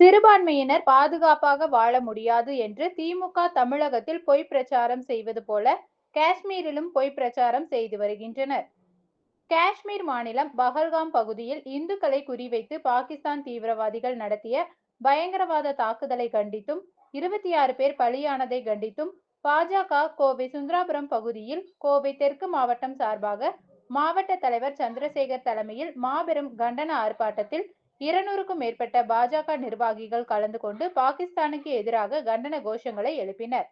சிறுபான்மையினர் பாதுகாப்பாக வாழ முடியாது என்று திமுக தமிழகத்தில் பொய் பிரச்சாரம் செய்வது போல காஷ்மீரிலும் பொய் பிரச்சாரம் செய்து வருகின்றனர். காஷ்மீர் மாநிலம் பஹல்காம் பகுதியில் இந்துக்களை குறிவைத்து பாகிஸ்தான் தீவிரவாதிகள் நடத்திய பயங்கரவாத தாக்குதலை கண்டித்தும் இருபத்தி ஆறு பேர் பலியானதை கண்டித்தும் பாஜக கோவை சுந்தராபுரம் பகுதியில் கோவை தெற்கு மாவட்டம் சார்பாக மாவட்ட தலைவர் சந்திரசேகர் தலைமையில் மாபெரும் கண்டன ஆர்ப்பாட்டத்தில் இருநூறுக்கும் மேற்பட்ட பாஜக நிர்வாகிகள் கலந்து கொண்டு பாகிஸ்தானுக்கு எதிராக கண்டன கோஷங்களை எழுப்பினர்.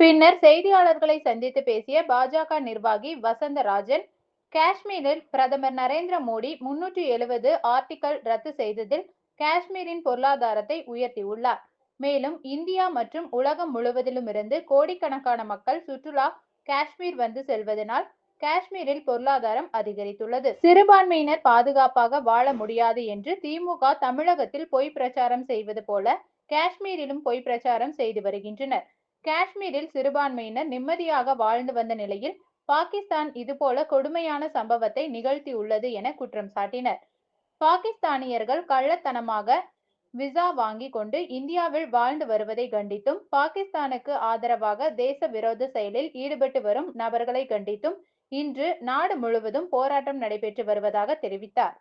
பின்னர் செய்தியாளர்களை சந்தித்து பேசிய பாஜக நிர்வாகி வசந்தராஜன் காஷ்மீரில் பிரதமர் நரேந்திர மோடி முன்னூற்றி எழுபது ஆர்டிகல் ரத்து செய்ததில் காஷ்மீரின் பொருளாதாரத்தை உயர்த்தியுள்ளார். மேலும் இந்தியா மற்றும் உலகம் முழுவதிலும் இருந்து கோடிக்கணக்கான மக்கள் சுற்றுலா காஷ்மீர் வந்து செல்வதனால் காஷ்மீரில் பொருளாதாரம் அதிகரித்துள்ளது. சிறுபான்மையினர் பாதுகாப்பாக வாழ முடியாது என்று திமுக தமிழகத்தில் பொய் பிரச்சாரம் செய்வது போல காஷ்மீரிலும் பொய் பிரச்சாரம் செய்து வருகின்றனர். காஷ்மீரில் சிறுபான்மையினர் நிம்மதியாக வாழ்ந்து வந்த நிலையில் பாகிஸ்தான் இதுபோல கொடுமையான சம்பவத்தை நிகழ்த்தியுள்ளது என குற்றம் சாட்டினர். பாகிஸ்தானியர்கள் கள்ளத்தனமாக விசா வாங்கி கொண்டு இந்தியாவில் வாழ்ந்து வருவதை கண்டித்தும் பாகிஸ்தானுக்கு ஆதரவாக தேச விரோத செயலில் ஈடுபட்டு வரும் நபர்களை கண்டித்தும் இன்று நாடு முழுவதும் போராட்டம் நடைபெற்று வருவதாக தெரிவித்தார்